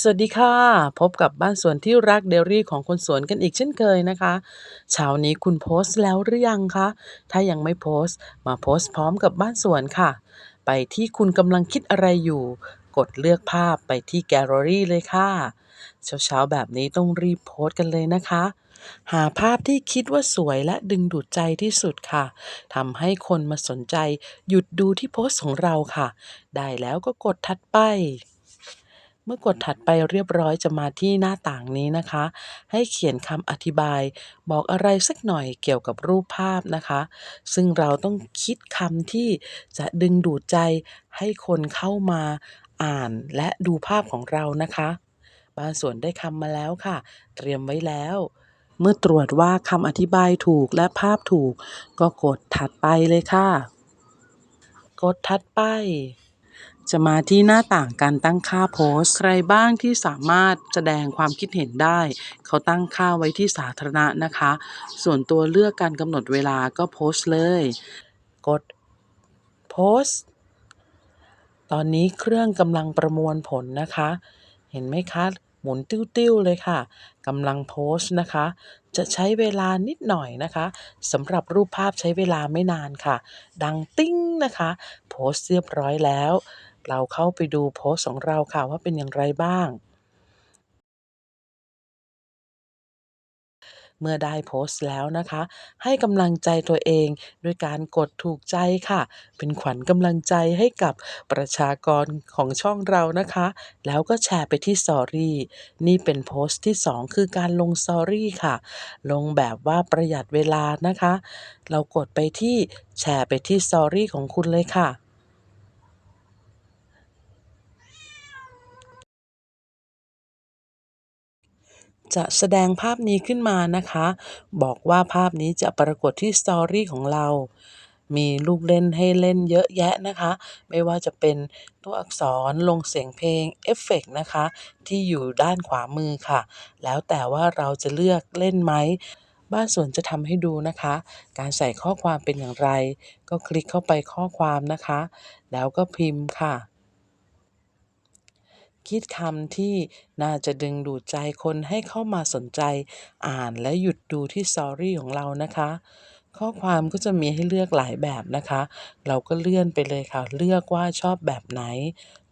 สวัสดีค่ะ พบกับบ้านสวนที่รักเดลี่ของคนสวนกันอีกเช่นเคยนะคะเช้านี้คุณโพสต์แล้วหรือยังคะถ้ายังไม่โพสต์ มาโพสต์พร้อมกับบ้านสวนค่ะ ไปที่คุณกำลังคิดอะไรอยู่ กดเลือกภาพไปที่แกลเลอรี่เลยค่ะ เช้าๆแบบนี้ต้องรีบโพสต์กันเลยนะคะ หาภาพที่คิดว่าสวยและดึงดูดใจที่สุดค่ะทำให้คนมาสนใจ หยุดดูที่โพสต์ของเราค่ะ ได้แล้วก็กดถัดไป เมื่อกดถัดไปเรียบร้อยจะมาที่หน้าต่างนี้นะคะ ให้เขียนคำอธิบาย บอกอะไรสักหน่อยเกี่ยวกับรูปภาพนะคะ ซึ่งเราต้องคิดคำที่จะดึงดูดใจให้คนเข้ามาอ่านและดูภาพของเรานะคะบานสวนได้คำมาแล้วค่ะ เตรียมไว้แล้ว เมื่อตรวจว่าคำอธิบายถูกและภาพถูก ก็กดถัดไปเลยค่ะ กดถัดไป จะมาที่หน้าต่างการตั้งค่าโพสต์ ใครบ้างที่สามารถแสดงความคิดเห็นได้ เขาตั้งค่าไว้ที่สาธารณะนะคะ ส่วนตัวเลือกการกำหนดเวลาก็โพสต์เลย กดโพสต์ตอนนี้เครื่องกำลังประมวลผลนะคะ เห็นไหมคะหมุนติ้วๆเลยค่ะกำลังโพสต์นะคะ จะใช้เวลานิดหน่อยนะคะสำหรับรูปภาพใช้เวลาไม่นานค่ะ ดังติ้งนะคะ โพสต์เรียบร้อยแล้ว เราเข้าไปดูโพสต์ของเราค่ะว่าเป็นอย่างไรบ้าง เมื่อได้โพสต์แล้วนะคะ ให้กำลังใจตัวเองด้วยการกดถูกใจค่ะ เป็นขวัญกำลังใจให้กับประชากรของช่องเรานะคะ แล้วก็แชร์ไปที่ Story นี่เป็นโพสต์ที่ 2 คือการลง Story ค่ะ ลงแบบว่าประหยัดเวลานะคะ เรากดไปที่แชร์ไปที่ Story ของคุณเลยค่ะ จะแสดงภาพนี้ขึ้นมานะคะ บอกว่าภาพนี้จะปรากฏที่ Story ของเรา มีลูกเล่นให้เล่นเยอะแยะนะคะ ไม่ว่าจะเป็นตัวอักษรลงเสียงเพลงเอฟเฟกต์นะคะ ที่อยู่ด้านขวามือค่ะ แล้วแต่ว่าเราจะเลือกเล่นไหมบ้านสวนจะทำให้ดูนะคะ การใส่ข้อความเป็นอย่างไร ก็คลิกเข้าไปข้อความนะคะ แล้วก็พิมพ์ค่ะ คิดคำที่น่าจะดึงดูดใจคนให้เข้ามาสนใจ อ่านและหยุดดูที่ Story ของเรานะคะ ข้อความก็จะมีให้เลือกหลายแบบนะคะ เราก็เลื่อนไปเลยค่ะ เลือกว่าชอบแบบไหน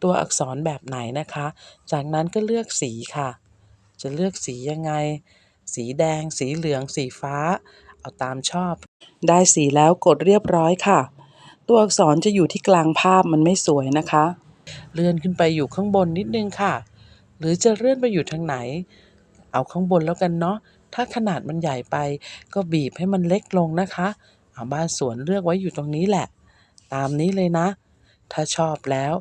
ตัวอักษรแบบไหนนะคะ จากนั้นก็เลือกสีค่ะ จะเลือกสียังไง สีแดง สีเหลือง สีฟ้า เอาตามชอบ ได้สีแล้วกดเรียบร้อยค่ะ ตัวอักษรจะอยู่ที่กลางภาพมันไม่สวยนะคะ เลื่อนขึ้นไปอยู่ข้างบนนิดนึงค่ะ หรือจะเลื่อนไปอยู่ทางไหน เอาข้างบนแล้วกันเนาะถ้าขนาดมันใหญ่ไป ก็บีบให้มันเล็กลงนะคะเอาบ้านสวนเลือกไว้อยู่ตรงนี้แหละ ตามนี้เลยนะ ถ้าชอบแล้ว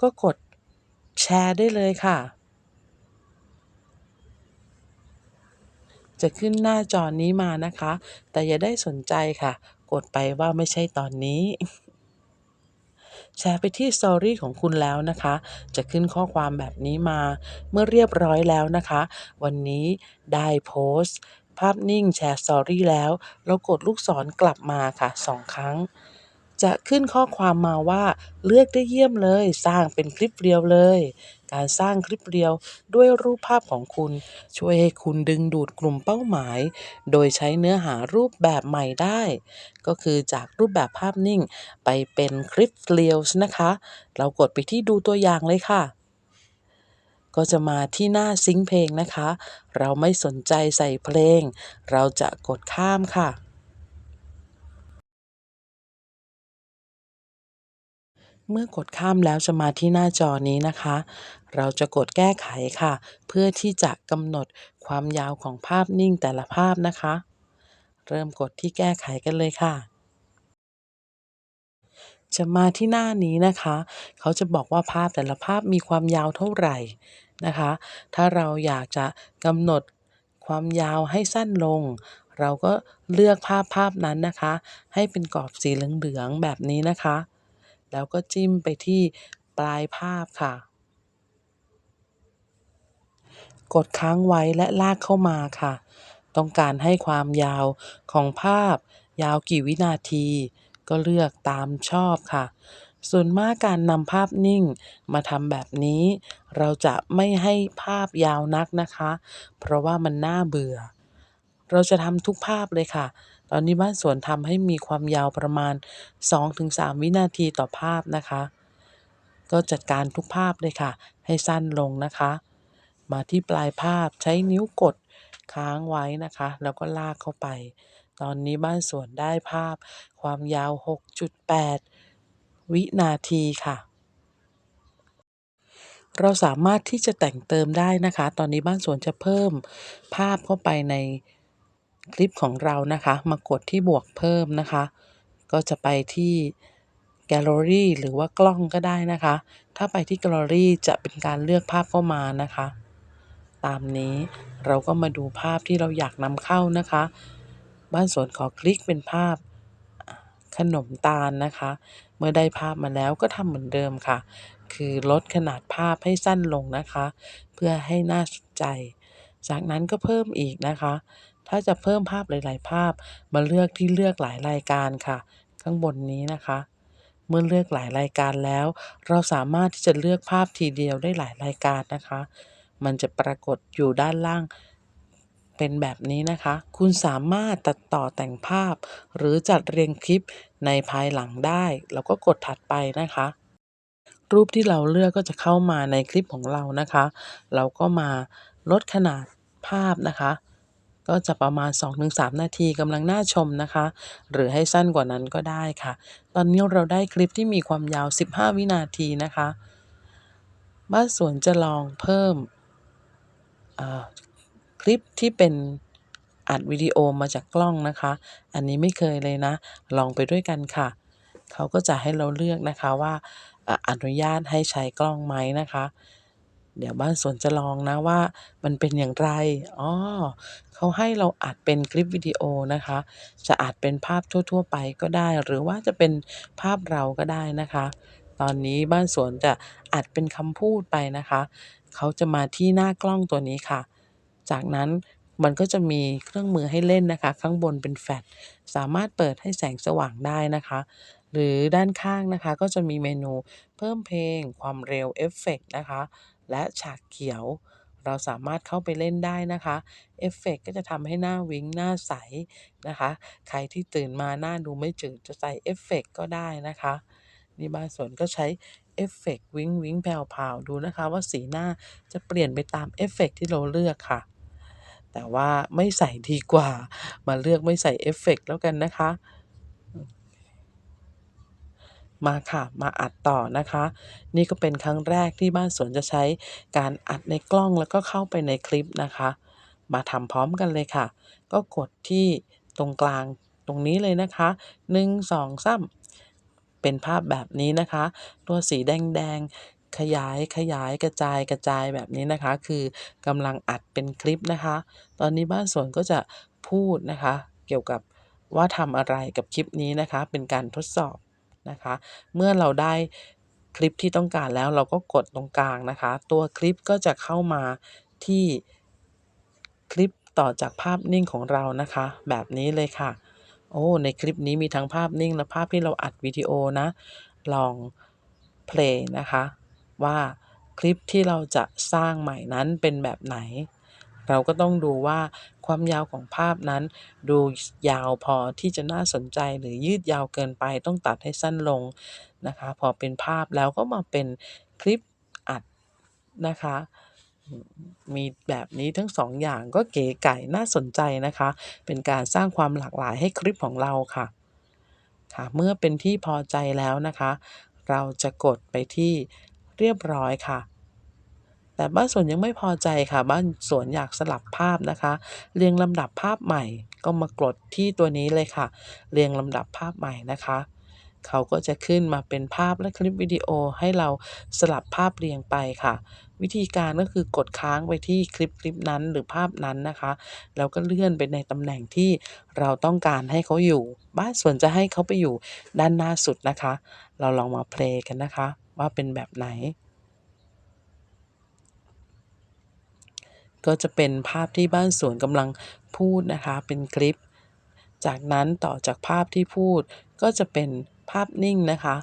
ก็กดแชร์ได้เลยค่ะ จะขึ้นหน้าจอนี้มานะคะ แต่อย่าได้สนใจค่ะ กดไปว่าไม่ใช่ตอนนี้ แชร์ไปที่สตอรี่ของคุณแล้วนะคะ จะขึ้นข้อความแบบนี้มาเมื่อเรียบร้อยแล้วนะคะ วันนี้ได้โพสต์ ภาพนิ่งแชร์สตอรี่แล้ว เรากดลูกศรกลับมาค่ะสองครั้ง จะขึ้นข้อความมาว่าเลือกได้เยี่ยมเลย สร้างเป็นคลิปเรียวเลย การสร้างคลิปเรียวด้วยรูปภาพของคุณ ช่วยให้คุณดึงดูดกลุ่มเป้าหมาย โดยใช้เนื้อหารูปแบบใหม่ได้ ก็คือจากรูปแบบภาพนิ่ง ไปเป็นคลิปเรียวนะคะ เรากดไปที่ดูตัวอย่างเลยค่ะก็จะมาที่หน้าซิงเพลงนะคะ เราไม่สนใจใส่เพลง เราจะกดข้ามค่ะ เมื่อกดข้ามแล้วจะมาที่หน้าจอนี้นะคะ เราจะกดแก้ไขค่ะ เพื่อที่จะกำหนดความยาวของภาพนิ่งแต่ละภาพนะคะ เริ่มกดที่แก้ไขกันเลยค่ะ จะมาที่หน้านี้นะคะ เขาจะบอกว่าภาพแต่ละภาพมีความยาวเท่าไหร่นะคะ ถ้าเราอยากจะกำหนดความยาวให้สั้นลง เราก็เลือกภาพภาพนั้นนะคะ ให้เป็นกรอบสีเหลืองๆแบบนี้นะคะ แล้วก็จิ้มไปที่ปลายภาพค่ะ กดค้างไว้และลากเข้ามาค่ะ ต้องการให้ความยาวของภาพ ยาวกี่วินาที ก็เลือกตามชอบค่ะ ส่วนมากการนำภาพนิ่งมาทำแบบนี้ เราจะไม่ให้ภาพยาวนักนะคะ เพราะว่ามันน่าเบื่อ เราจะทำทุกภาพเลยค่ะ ตอนนี้บ้านสวนทำให้มีความยาวประมาณ 2-3 วินาทีต่อภาพนะคะ ก็จัดการทุกภาพเลยค่ะ ให้สั้นลงนะคะ มาที่ปลายภาพใช้นิ้วกดค้างไว้นะคะ แล้วก็ลากเข้าไป ตอนนี้บ้านสวนได้ภาพความยาว 6.8 วินาทีค่ะเราสามารถที่จะแต่งเติมได้นะคะ ตอนนี้บ้านสวนจะเพิ่มภาพเข้าไปใน คลิปของเรานะคะ มากดที่บวกเพิ่มนะคะ ก็จะไปที่แกลเลอรี่หรือว่ากล้องก็ได้นะคะ ถ้าไปที่แกลเลอรี่จะเป็นการเลือกภาพเข้ามานะคะ ตามนี้เราก็มาดูภาพที่เราอยากนำเข้านะคะ บ้านสวนขอคลิกเป็นภาพขนมตาลนะคะ เมื่อได้ภาพมาแล้วก็ทำเหมือนเดิมค่ะ คือลดขนาดภาพให้สั้นลงนะคะ เพื่อให้น่าสนใจ จากนั้นก็เพิ่มอีกนะคะ ถ้าจะเพิ่มภาพหลาย ๆ ภาพ มาเลือกที่เลือกหลายรายการค่ะ ข้างบนนี้นะคะ เมื่อเลือกหลายรายการแล้ว เราสามารถที่จะเลือกภาพทีเดียวได้หลายรายการนะคะ มันจะปรากฏอยู่ด้านล่างเป็นแบบนี้นะคะ คุณสามารถตัดต่อแต่งภาพ หรือจัดเรียงคลิปในภายหลังได้ แล้วก็กดถัดไปนะคะ รูปที่เราเลือกก็จะเข้ามาในคลิปของเรานะคะ เราก็มาลดขนาดภาพนะคะ ก็จะประมาณ 2-3 นาทีกำลังน่าชมนะคะ หรือให้สั้นกว่านั้นก็ได้ค่ะ ตอนนี้เราได้คลิปที่มีความยาว 15 วินาทีนะคะบ้านสวนจะลองเพิ่มคลิปที่เป็นอัดวิดีโอมาจากกล้องนะคะ อันนี้ไม่เคยเลยนะ ลองไปด้วยกันค่ะ เขาก็จะให้เราเลือกนะคะว่าอ่าอนุญาตให้ใช้กล้องไหมนะคะ เดี๋ยวบ้านสวนจะลองนะว่ามันเป็นอย่างไรอ๋อเขาให้เราอัดเป็นคลิปวิดีโอนะคะ จะอัดเป็นภาพทั่ว ๆ ไปก็ได้ หรือว่าจะเป็นภาพเราก็ได้นะคะ ตอนนี้บ้านสวนจะอัดเป็นคำพูดไปนะคะ เขาจะมาที่หน้ากล้องตัวนี้ค่ะ จากนั้นมันก็จะมีเครื่องมือให้เล่นนะคะ ข้างบนเป็นแฟลชสามารถเปิดให้แสงสว่างได้นะคะ หรือด้านข้างนะคะ ก็จะมีเมนูเพิ่มเพลง ความเร็วเอฟเฟกต์นะคะ และฉากเขียว เราสามารถเข้าไปเล่นได้นะคะ เอฟเฟกต์ก็จะทำให้หน้าวิ้งหน้าใสนะคะ ใครที่ตื่นมาหน้าดูไม่จืดจะใส่เอฟเฟกต์ก็ได้นะคะนี่บานสวนก็ใช้เอฟเฟกต์วิ้งวิ้งแผ่วๆดูนะคะ ว่าสีหน้าจะเปลี่ยนไปตามเอฟเฟกต์ที่เราเลือกค่ะ แต่ว่าไม่ใส่ดีกว่า มาเลือกไม่ใส่เอฟเฟกต์แล้วกันนะคะ มาค่ะ มาอัดต่อนะคะ นี่ก็เป็นครั้งแรกที่บ้านสวนจะใช้การอัดในกล้องแล้วก็เข้าไปในคลิปนะคะ มาทำพร้อมกันเลยค่ะ ก็กดที่ตรงกลางตรงนี้เลยนะคะ 1 2 3 เป็นภาพแบบนี้นะคะ ตัวสีแดงๆ ขยายขยายกระจายกระจายแบบนี้นะคะ คือกำลังอัดเป็นคลิปนะคะ ตอนนี้บ้านสวนก็จะพูดนะคะ เกี่ยวกับว่าทำอะไรกับคลิปนี้นะคะ เป็นการทดสอบ นะคะ เมื่อเราได้คลิปที่ต้องการแล้วเราก็กดตรงกลางนะคะ ตัวคลิปก็จะเข้ามาที่คลิปต่อจากภาพนิ่งของเรานะคะ แบบนี้เลยค่ะ โอ้ ในคลิปนี้มีทั้งภาพนิ่งและภาพที่เราอัดวิดีโอนะ ลองเพลย์นะคะ ว่าคลิปที่เราจะสร้างใหม่นั้นเป็นแบบไหน เราก็ต้องดูว่าความยาวของภาพนั้น ดูยาวพอที่จะน่าสนใจหรือยืดยาวเกินไปต้องตัดให้สั้นลงนะคะ พอเป็นภาพแล้วก็มาเป็นคลิปอัดนะคะ มีแบบนี้ทั้ง2องอย่างก็เก๋ไก๋น่าสนใจนะคะ เป็นการสร้างความหลากหลายให้คลิปของเราค่ะค่ะ เมื่อเป็นที่พอใจแล้วนะคะ เราจะกดไปที่เรียบร้อยค่ะ แต่บ้านสวนยังไม่พอใจค่ะ บ้านสวนอยากสลับภาพนะคะ เรียงลำดับภาพใหม่ ก็มากดที่ตัวนี้เลยค่ะ เรียงลำดับภาพใหม่นะคะ เขาก็จะขึ้นมาเป็นภาพและคลิปวิดีโอให้เราสลับภาพเรียงไปค่ะ วิธีการก็คือกดค้างไปที่คลิปคลิปนั้นหรือภาพนั้นนะคะ แล้วก็เลื่อนไปในตำแหน่งที่เราต้องการให้เขาอยู่ บ้านสวนจะให้เขาไปอยู่ด้านหน้าสุดนะคะ เราลองมาเพลย์กันนะคะ ว่าเป็นแบบไหน ก็จะเป็นภาพที่บ้านสวนกำลังพูดนะคะ เป็นคลิป จากนั้นต่อจากภาพที่พูด ก็จะเป็นภาพนิ่งนะคะ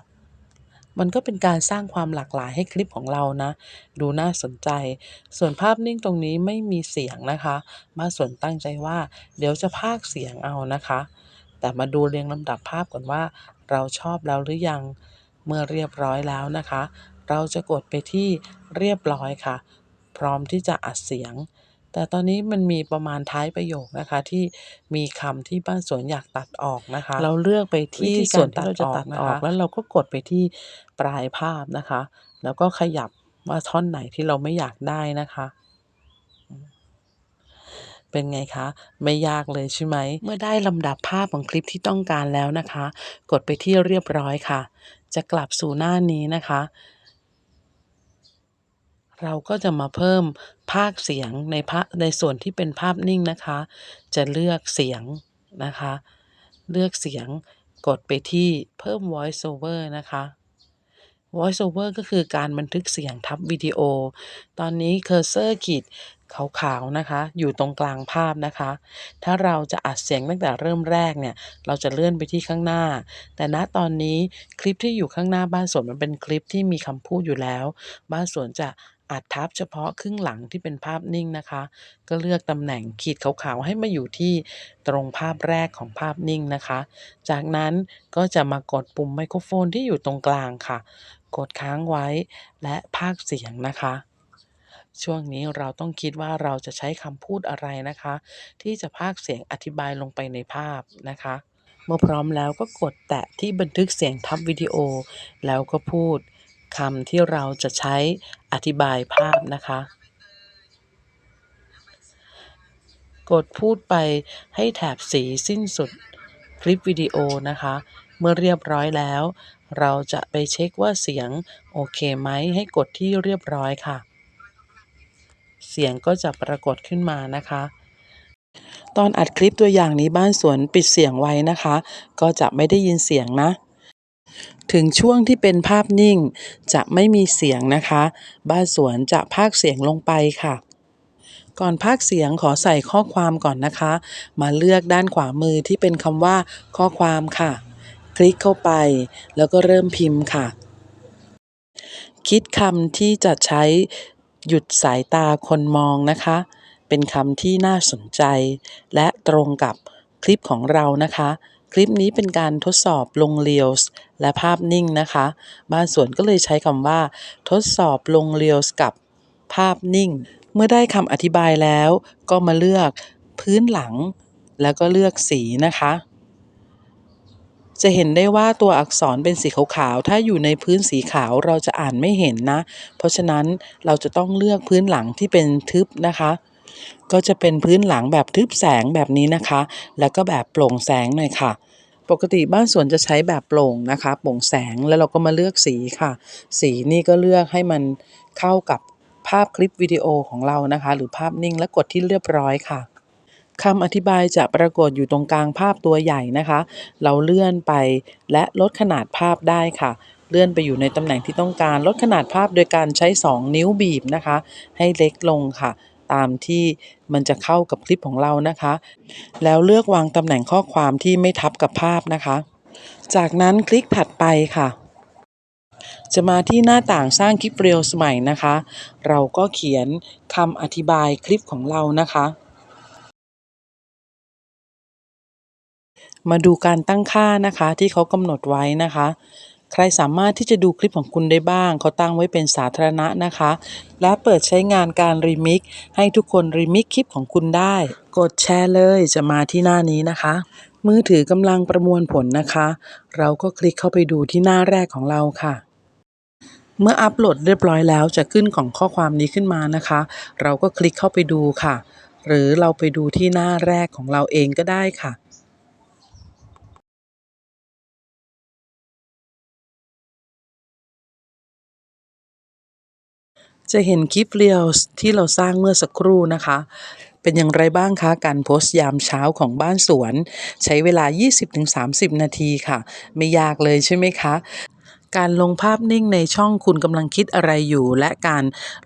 มันก็เป็นการสร้างความหลากหลายให้คลิปของเรานะ ดูน่าสนใจ ส่วนภาพนิ่งตรงนี้ไม่มีเสียงนะคะมาส่วนตั้งใจว่า เดี๋ยวจะพากเสียงเอานะคะ แต่มาดูเรียงลำดับภาพก่อนว่า เราชอบแล้วหรือยัง เมื่อเรียบร้อยแล้วนะคะ เราจะกดไปที่เรียบร้อยค่ะ พร้อมที่จะอัดเสียง แต่ตอนนี้มันมีประมาณท้ายประโยคนะคะ ที่มีคำที่บ้านสวนอยากตัดออกนะคะ เราเลือกไปที่วิธีการส่วนที่ที่เราเราจะจะตัตัดดออออกกแล้วเราก็กดไปที่ปลายภาพนะคะ แล้วก็ขยับว่าท่อนไหนที่เราไม่อยากได้นะคะอืมเป็นไงคะ ไม่ยากเลยใช่ไหม เมื่อได้ลำดับภาพของคลิปที่ต้องการแล้วนะคะ กดไปที่เรียบร้อยค่ะ จะกลับสู่หน้านี้นะคะ เราก็จะมาเพิ่มภาคเสียงในภาในส่วนที่เป็นภาพนิ่งนะคะ จะเลือกเสียงนะคะ เลือกเสียงกดไปที่เพิ่ม voice over นะคะ voice over ก็คือการบันทึกเสียงทับวิดีโอ ตอนนี้เคอร์เซอร์ขีดขาวๆนะคะ อยู่ตรงกลางภาพนะคะ ถ้าเราจะอัดเสียงตั้งแต่เริ่มแรกเนี่ย เราจะเลื่อนไปที่ข้างหน้า แต่ณตอนนี้คลิปที่อยู่ข้างหน้าบ้านสวนมันเป็นคลิปที่มีคำพูดอยู่แล้ว บ้านสวนจะ อัดทับเฉพาะครึ่งหลังที่เป็นภาพนิ่งนะคะ ก็เลือกตำแหน่งขีดขาวๆให้มาอยู่ที่ตรงภาพแรกของภาพนิ่งนะคะ จากนั้นก็จะมากดปุ่มไมโครโฟนที่อยู่ตรงกลางค่ะ กดค้างไว้และพากเสียงนะคะช่วงนี้เราต้องคิดว่าเราจะใช้คำพูดอะไรนะคะ ที่จะพากเสียงอธิบายลงไปในภาพนะคะ เมื่อพร้อมแล้วก็กดแตะที่บันทึกเสียงทับวิดีโอ แล้วก็พูด คำที่เราจะใช้อธิบายภาพนะคะ กดพูดไปให้แถบสีสิ้นสุดคลิปวิดีโอนะคะ เมื่อเรียบร้อยแล้ว เราจะไปเช็คว่าเสียงโอเคไหมให้กดที่เรียบร้อยค่ะ เสียงก็จะปรากฏขึ้นมานะคะตอนอัดคลิปตัวอย่างนี้บ้านสวนปิดเสียงไว้นะคะ ก็จะไม่ได้ยินเสียงนะ ถึงช่วงที่เป็นภาพนิ่งจะไม่มีเสียงนะคะ บ้านสวนจะพากเสียงลงไปค่ะ ก่อนพากเสียงขอใส่ข้อความก่อนนะคะ มาเลือกด้านขวามือที่เป็นคำว่า ข้อความค่ะ คลิกเข้าไป แล้วก็เริ่มพิมพ์ค่ะ คิดคำที่จะใช้หยุดสายตาคนมองนะคะ เป็นคำที่น่าสนใจ และตรงกับคลิปของเรานะคะ คลิปนี้เป็นการทดสอบลงเรียลส์และภาพนิ่งนะคะบ้านสวนก็เลยใช้คำว่า ทดสอบลงเรียลส์กับภาพนิ่ง เมื่อได้คำอธิบายแล้ว ก็มาเลือกพื้นหลัง แล้วก็เลือกสีนะคะ จะเห็นได้ว่าตัวอักษรเป็นสีขาวๆ ถ้าอยู่ในพื้นสีขาวเราจะอ่านไม่เห็นนะ เพราะฉะนั้นเราจะต้องเลือกพื้นหลังที่เป็นทึบนะคะ ก็จะเป็นพื้นหลังแบบทึบแสงแบบนี้นะคะ แล้วก็แบบโปร่งแสงหน่อยค่ะ ปกติบ้านสวนจะใช้แบบโปร่งนะคะ โปร่งแสงแล้วเราก็มาเลือกสีค่ะ สีนี่ก็เลือกให้มันเข้ากับภาพคลิปวิดีโอของเรานะคะ หรือภาพนิ่งและกดที่เรียบร้อยค่ะคำอธิบายจะปรากฏอยู่ตรงกลางภาพตัวใหญ่นะคะ เราเลื่อนไปและลดขนาดภาพได้ค่ะ เลื่อนไปอยู่ในตำแหน่งที่ต้องการลดขนาดภาพโดยการใช้ 2 นิ้วบีบนะคะ ให้เล็กลงค่ะ ตามที่มันจะเข้ากับคลิปของเรานะคะ แล้วเลือกวางตำแหน่งข้อความที่ไม่ทับกับภาพนะคะ จากนั้นคลิกถัดไปค่ะ จะมาที่หน้าต่างสร้างคลิปเรียลสมัยนะคะ เราก็เขียนคำอธิบายคลิปของเรานะคะ มาดูการตั้งค่านะคะที่เขากำหนดไว้นะคะ ใครสามารถที่จะดูคลิปของคุณได้บ้าง เขาตั้งไว้เป็นสาธารณะนะคะ และเปิดใช้งานการรีมิกให้ทุกคนรีมิกคลิปของคุณได้ กดแชร์เลยจะมาที่หน้านี้นะคะ มือถือกำลังประมวลผลนะคะ เราก็คลิกเข้าไปดูที่หน้าแรกของเราค่ะเมื่ออัปโหลดเรียบร้อยแล้วจะขึ้นของข้อความนี้ขึ้นมานะคะ เราก็คลิกเข้าไปดูค่ะ หรือเราไปดูที่หน้าแรกของเราเองก็ได้ค่ะ จะเห็นคลิปเรียลที่เราสร้างเมื่อสักครู่นะคะ เป็นอย่างไรบ้างคะ การโพสต์ยามเช้าของบ้านสวน ใช้เวลา 20-30 นาทีค่ะ ไม่ยากเลยใช่ไหมคะ การลงภาพนิ่งในช่องคุณกำลังคิดอะไรอยู่ และการ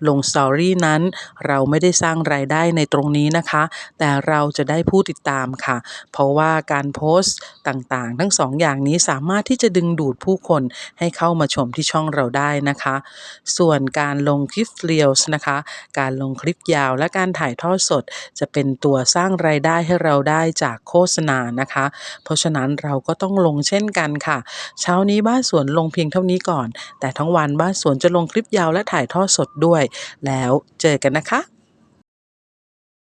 ลง Story นั้น เราไม่ได้สร้างรายได้ในตรงนี้นะคะ แต่เราจะได้ผู้ติดตามค่ะ เพราะว่าการโพสต์ต่างๆ ทั้ง2องอย่างนี้สามารถที่จะดึงดูดผู้คนให้เข้ามาชมที่ช่องเราได้นะคะ ส่วนการลงคลิป Reels นะคะ การลงคลิปยาวและการถ่ายทอดสด จะเป็นตัวสร้างรายได้ให้เราได้จากโฆษณานะคะ เพราะฉะนั้นเราก็ต้องลงเช่นกันค่ะ เช้านี้บ้านสวนลงเพียงเท่านี้ก่อน แต่ทั้งวันบ้านสวนจะลงคลิปยาวและถ่ายทอดสดด้วย แล้วเจอกันนะคะ